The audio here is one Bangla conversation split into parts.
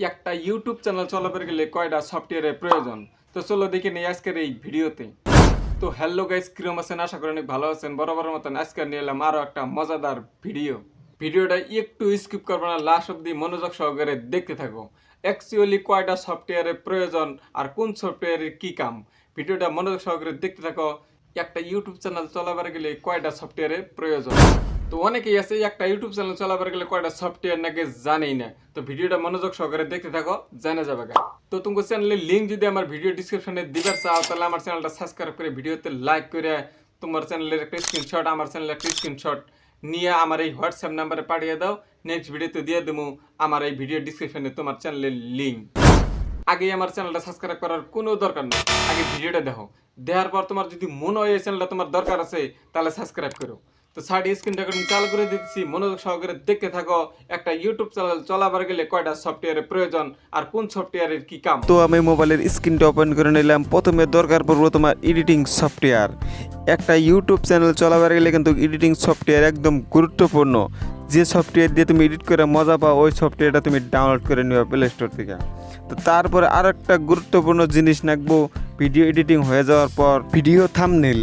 একটা ইউটিউব চ্যানেল চালাতে গেলে কয়টা সফটওয়্যারের প্রয়োজন? তো চলো দেখে নিই আজকের এই ভিডিওতে। তো হ্যালো গাইস কিরম আছেন? আশা করি অনেক ভালো আছেন। বরাবর মতন আজকে নিয়ে এলাম আরও একটা মজাদার ভিডিও ভিডিওটা একটু স্কিপ করব না লাস্ট অব্দি মনোযোগ সহকারে দেখতে থাকো। অ্যাকচুয়ালি কয়টা সফটওয়্যারের প্রয়োজন আর কোন সফটওয়্যারের কি কাম? ভিডিওটা মনোযোগ সহকারে দেখতে থাকো। একটা ইউটিউব চ্যানেল চলাবার গেলে কয়টা সফটওয়্যারের প্রয়োজন? তো অনেকেই আছে, একটা ইউটিউব চ্যানেল চালাবার গেলে কয়টা সফটওয়্যার নাকি জানেই না। তো ভিডিওটা মনোযোগ সহকারে দেখতে থাকো, জানা যাবে গা। তো তুমি চ্যানেলের লিঙ্ক যদি আমার ভিডিও ডিসক্রিপশনে দিবার চাও, তাহলে আমার চ্যানেলটা সাবস্ক্রাইব করে ভিডিওতে লাইক করে তোমার চ্যানেলের একটা স্ক্রিনশট আমার চ্যানেলের একটা স্ক্রিনশট নিয়ে আমার এই হোয়াটসঅ্যাপ নাম্বারে পাঠিয়ে দাও। নেক্সট ভিডিওতে দিয়ে দেবো আমার এই ভিডিও ডিসক্রিপশনে তোমার চ্যানেলের লিঙ্ক আগে আমার চ্যানেলটা সাবস্ক্রাইব করার কোনো দরকার নেই। আগে ভিডিওটা দেখো। দেখার পর তোমার যদি মনে হয় এই চ্যানেলটা তোমার দরকার আছে, তাহলে সাবস্ক্রাইব করো। তো সাইড স্ক্রিনটা এখন চালু করে দিচ্ছি মনোযোগ সহকারে দেখতে থাকো, একটা ইউটিউব চ্যানেল চলাবার গেলে কয়টা সফটওয়্যারের প্রয়োজন আর কোন সফটওয়্যারের কি কাম? তো আমি মোবাইলের স্ক্রিনটা ওপেন করে নিলাম। প্রথমে দরকার পড়ব তোমার এডিটিং সফটওয়্যার একটা ইউটিউব চ্যানেল চলাবার গেলে কিন্তু এডিটিং সফটওয়্যার একদম গুরুত্বপূর্ণ। যে সফটওয়্যার দিয়ে তুমি এডিট করে মজা পাও, ওই সফটওয়্যারটা তুমি ডাউনলোড করে নিও প্লে স্টোর থেকে। তো তারপরে আর একটা গুরুত্বপূর্ণ জিনিস রাখব ভিডিও এডিটিং হয়ে যাওয়ার পর ভিডিও থামনেল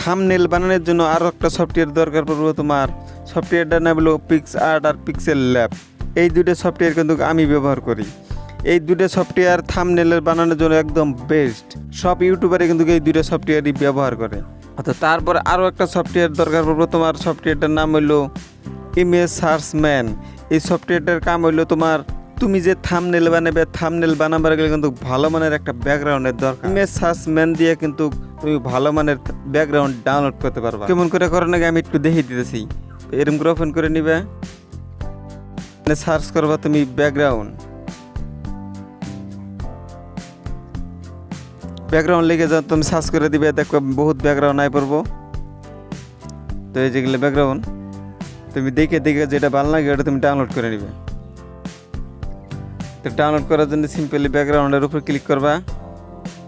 থামনেল বানানোর জন্য আরও একটা সফটওয়্যার দরকার পড়বে তোমার। সফটওয়্যারটার নাম হলো পিক্স আর্ট আর পিক্সেল ল্যাব এই দুটো সফটওয়্যার কিন্তু আমি ব্যবহার করি। এই দুটো সফটওয়্যার থামনেলের বানানোর জন্য একদম বেস্ট সব ইউটিউবারে কিন্তু এই দুটো সফটওয়্যারই ব্যবহার করে। তো তারপর আরও একটা সফটওয়্যার দরকার পড়বে তোমার। সফটওয়্যারটার নাম হলো ইমেজ সার্চম্যান এই সফটওয়্যারটার কাম হইল তোমার তুমি যে থামনেল বানাবে থামনেল বানাবার গেলে কিন্তু ভালো মানের একটা ব্যাকগ্রাউন্ডের দরকার। ইমেজ সার্চম্যান দিয়ে কিন্তু তুমি ভালো মানের ব্যাকগ্রাউন্ড ডাউনলোড করতে পারবে। কেমন করে করার আগে আমি একটু দেখিয়ে দিতেছি। এরকম করে ওপেন করে নিবে। মানে সার্চ করবা তুমি ব্যাকগ্রাউন্ড ব্যাকগ্রাউন্ড লিখে যাও তুমি সার্চ করে দিবে। দেখো, বহুত ব্যাকগ্রাউন্ড আই পড়ব। তো এই যেগুলো ব্যাকগ্রাউন্ড তুমি দেখে দেখে যেটা ভালো লাগে, ওটা তুমি ডাউনলোড করে নিবে। তো ডাউনলোড করার জন্য সিম্পলি ব্যাকগ্রাউন্ডের উপর ক্লিক করবা।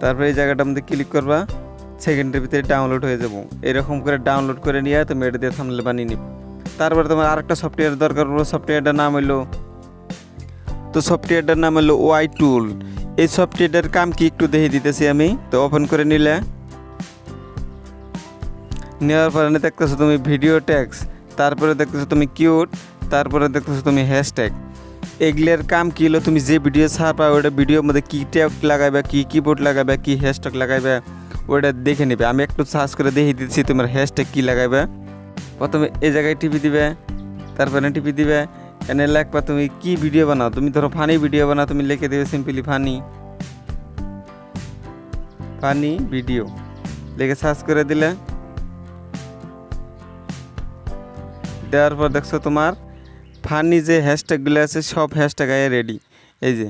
তারপরে এই জায়গাটার মধ্যে ক্লিক করবা সেকেন্ডের ভিতরে ডাউনলোড হয়ে যাব। এরকম করে ডাউনলোড করে নিয়ে তুমি এটা দিয়ে থামলে বানিয়ে নিবে। তারপরে তোমার আরেকটা সফটওয়্যার দরকার পড়ল সফটওয়্যারটার নাম হলো, তো সফটওয়্যারটার নাম হলো ওয়াই টুল এই সফটওয়্যারটার কাম কি একটু দেখে দিতেছি আমি। তো ওপেন করে নিলে, নেওয়ার পরে দেখতেছো তুমি ভিডিও ট্যাক্স তারপরে দেখতেছো তুমি কিউট তারপরে দেখতেছো তুমি হ্যাশট্যাগ এগুলোর কাম কি হলো? তুমি যে ভিডিও ছাপা, ওটা ভিডিওর মধ্যে কী ট্যাগ লাগাবে কি কিবোর্ড লাগাবে কি হ্যাশট্যাগ লাগাবে ওটা দেখে নেবে। আমি একটু সার্চ করে দেখে দিচ্ছি তোমার হ্যাশট্যাগ কী লাগাবে প্রথমে এ জায়গায় টিপি দিবে, তারপরে টিপি দিবে। এনে লেখবা তুমি কি ভিডিও বানাও? তুমি ধরো ফানি ভিডিও বানাও, তুমি লিখে দেবে সিম্পলি ফানি ফানি ভিডিও লিখে সার্চ করে দিলে, দেওয়ার পর দেখছ তোমার ফানি যে হ্যাশট্যাগুলো আছে, সব হ্যাশট্যাগ আয় রেডি এই যে,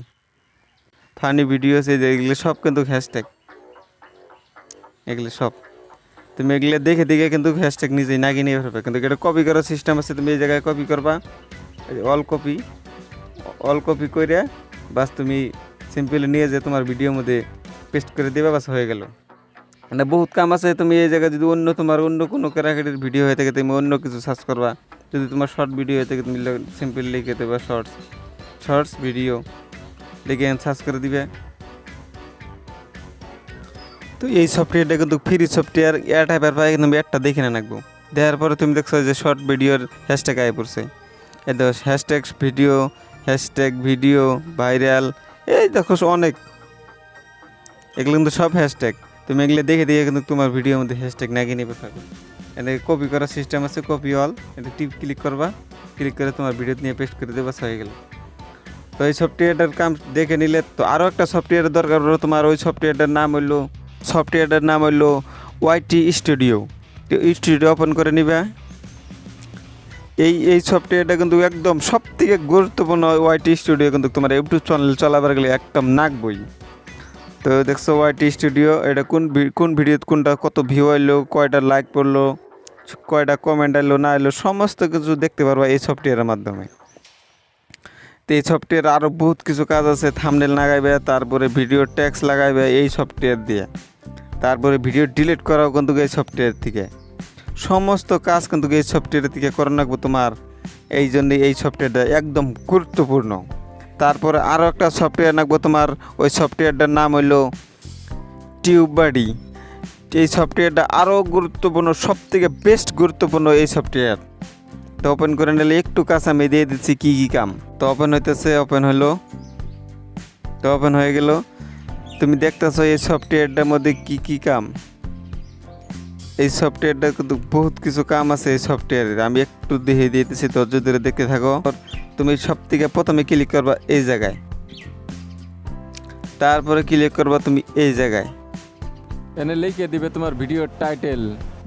ফানি ভিডিওস এই যে, এগুলো সব কিন্তু হ্যাশট্যাগ এগুলো সব। তুমি এগুলো দেখে দেখে কিন্তু হ্যাশট্যাগ নিজেই নাগিয়ে নিয়ে ফেলবে। কিন্তু এটা কপি করার সিস্টেম আছে, তুমি এই জায়গায় কপি করবা। অল কপি অল কপি করে বাস তুমি সিম্পলি নিয়ে যে তোমার ভিডিওর মধ্যে পেস্ট করে দেবে, বাস হয়ে গেল। মানে বহুত কাম আছে, তুমি এই জায়গায় যদি অন্য তোমার অন্য কোনো ক্যারাকেটের ভিডিও হয়ে থাকে, তুমি অন্য কিছু সার্চ করবা। যদি তোমার শর্ট ভিডিও থাকে তুমি সিম্পল লিখে দেবে শর্টস শর্টস ভিডিও লিখে সার্চ করে দিবে। তো এই সফটওয়্যারটা কিন্তু ফ্রি সফটওয়্যার এয়ার টাইপের পাই কিন্তু একটা দেখে না রাখব। দেওয়ার পরে তুমি দেখছ যে শর্ট ভিডিওর হ্যাশট্যাগ আয় পড়ছে। এই দেখো hashtag video hashtag video viral এই দেখো অনেক। এগুলো কিন্তু সব হ্যাশট্যাগ তুমি এগুলো দেখে দেখে কিন্তু তোমার ভিডিওর মধ্যে হ্যাশট্যাগ নাগিয়ে নেবে থাকবে এতে কপি করার সিস্টেম আছে কপি অল এটা টিপ ক্লিক করবা ক্লিক করে তোমার ভিডিও নিয়ে পেস্ট করে দেবা হয়ে গেল। তো এই সফটওয়্যারটার কাম দেখে নিলে তো আরও একটা সফটওয়্যারের দরকার হলো তোমার, ওই সফটওয়্যারটার নাম হইল সফটওয়্যারটার নাম হইল ওয়াইটি স্টুডিও তো স্টুডিও ওপেন করে নিবে। এই এই সফটওয়্যারটা কিন্তু একদম সব থেকে গুরুত্বপূর্ণ ওয়াইটি স্টুডিও কিন্তু তোমার ইউটিউব চ্যানেল চলাবার গেলে একদম নাক বই। তো দেখছ ওয়াইটি স্টুডিও এটা কোন কোন ভিডিও কোনটা কত ভিউ আইলো কয়টা লাইক পড়ল কয়টা কমেন্ট আইলো, না এলো সমস্ত কিছু দেখতে পারবা এই সফটওয়্যারের মাধ্যমে। তো এই সফটওয়্যার আরও বহুত কিছু কাজ আছে থামনেল লাগাইবে, তারপরে ভিডিও ট্যাক্স লাগাইবে, এই সফটওয়্যার দিয়ে। তারপরে ভিডিও ডিলিট করাও কিন্তু এই সফটওয়্যার থেকে। সমস্ত কাজ কিন্তু এই সফটওয়্যার থেকে করে রাখব তোমার। এই জন্য এই সফটওয়্যারটা একদম গুরুত্বপূর্ণ। তারপরে আরও একটা সফটওয়্যার রাখব তোমার, ওই সফটওয়্যারটার নাম হইল টিউববাডি এই সফটওয়্যারটা আরও গুরুত্বপূর্ণ সব থেকে বেস্ট গুরুত্বপূর্ণ এই সফটওয়্যার। তো ওপেন করে নিলে একটু কাজ আমি দিয়ে দিচ্ছি কী কী কাম। তো ওপেন হইতেছে ওপেন হলো। তো ওপেন হয়ে গেল। তুমি দেখতেছো এই সফটওয়্যারটার মধ্যে কি কি কাম। এই সফটওয়্যারটা কিন্তু বহুত কিছু কাম আছে এই সফটওয়্যারের। আমি একটু দেখিয়ে দিতেছি, ধৈর্য ধরে দেখতে থাকো। তুমি সব থেকে প্রথমে ক্লিক করবা এই জায়গায়। তারপরে ক্লিক করবা তুমি এই জায়গায়। এনে লিখে দিবে তোমার ভিডিওর টাইটেল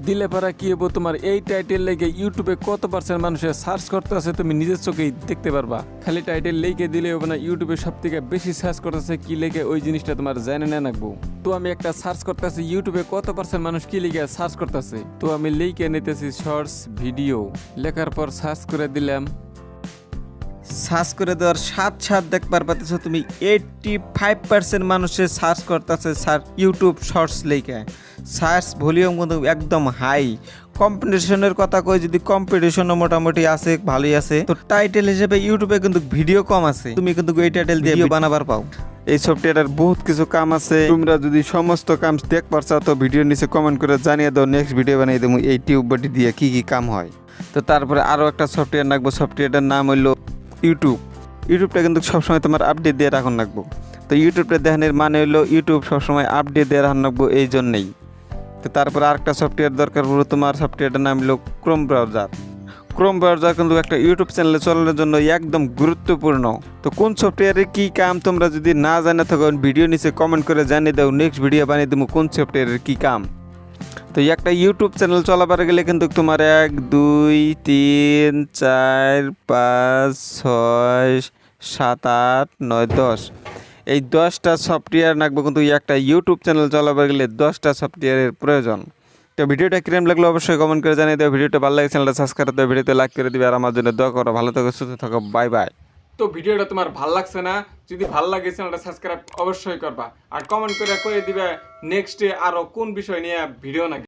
দিলে পারা কি হব? তোমার এই টাইটেল লেগে ইউটিউবে কত পার্সেন্ট মানুষের সার্চ করতেছে তুমি নিজের চোখেই দেখতে পারবা। খালি টাইটেল লিখে দিলে হবে না ইউটিউবে সব থেকে বেশি সার্চ করতেছে কি লেগে ওই জিনিসটা তোমার জানে না রাখব তো আমি একটা সার্চ করতেছি ইউটিউবে কত পার্সেন্ট মানুষ কি লিখে সার্চ করতেছে? তো আমি লিখে নিতেছি শর্টস ভিডিও লেখার পর সার্চ করে দিলাম। সার্চ করে দেওয়ার সাত সাত দেখবার পাচ্ছ তুমি এইটটি ফাইভ পার্সেন্ট মানুষের সার্চ করতেছে সার ইউটিউব শর্টস লেখে সার্চ ভলিউম কিন্তু একদম হাই। কম্পিটিশনের কথা কই যদি কম্পিটিশনও মোটামুটি আছে ভালোই আছে তো টাইটেল হিসেবে ইউটিউবে কিন্তু ভিডিও কম আছে। তুমি কিন্তু এই টাইটেল দিয়ে ভিডিও বানাবার পাও। এই সফটওয়্যারের বহুত কিছু কাম আছে। তোমরা যদি সমস্ত কাম দেখবার চাও তো ভিডিও নিচে কমেন্ট করে জানিয়ে দাও নেক্সট ভিডিও বানিয়ে দেবো এই টিউব বটি দিয়ে কি কি কাম হয়। তো তারপরে আরও একটা সফটওয়্যার রাখব। সফটওয়্যারটার নাম হইল ইউটিউব ইউটিউবটা কিন্তু সবসময় তোমার আপডেট দিয়ে রাখুন রাখব। তো ইউটিউবটা দেখানোর মানে হলো ইউটিউব সবসময় আপডেট দিয়ে রাখুন রাখব এই জন্যেই। তো তারপর আরেকটা সফটওয়্যার দরকার হলো তোমার সফটওয়্যারটার নাম হলো ক্রোম ব্রাউজার ক্রোম ব্রাউজার কিন্তু একটা ইউটিউব চ্যানেলে চলানোর জন্য একদম গুরুত্বপূর্ণ। তো কোন সফটওয়্যারের কী কাম তোমরা যদি না জানে থাকো, ভিডিও নিচে কমেন্ট করে জানিয়ে দাও। নেক্সট ভিডিও বানিয়ে দেবো কোন সফটওয়্যারের কী কাম। তো একটা ইউটিউব চ্যানেল চলাবার গেলে কিন্তু তোমার এক, দুই, তিন, চার, পাঁচ, ছয়, সাত, আট, নয়, দশ। এই দশটা সফটওয়্যার রাখব কিন্তু একটা ইউটিউব চ্যানেল চলাবার গেলে দশটা সফটওয়্যারের প্রয়োজন। তো ভিডিওটা কিরম লাগল অবশ্যই কমেন্ট করে জানিয়ে দেবো ভিডিওটা ভালো লাগে চ্যানেলটা সাবস্ক্রাইব দেবো ভিডিওতে লাইক করে দিবে আর আমার জন্য দোয়া করো। ভালো থাকো, সুস্থ থাকো বাই বাই তো ভিডিওটা তোমার ভালো লাগছে না? যদি ভালো লাগে চ্যানেলটা সাবস্ক্রাইব অবশ্যই করবা। আর কমেন্ট করে করে দিবে নেক্সটে আরও কোন বিষয় নিয়ে ভিডিও নাকি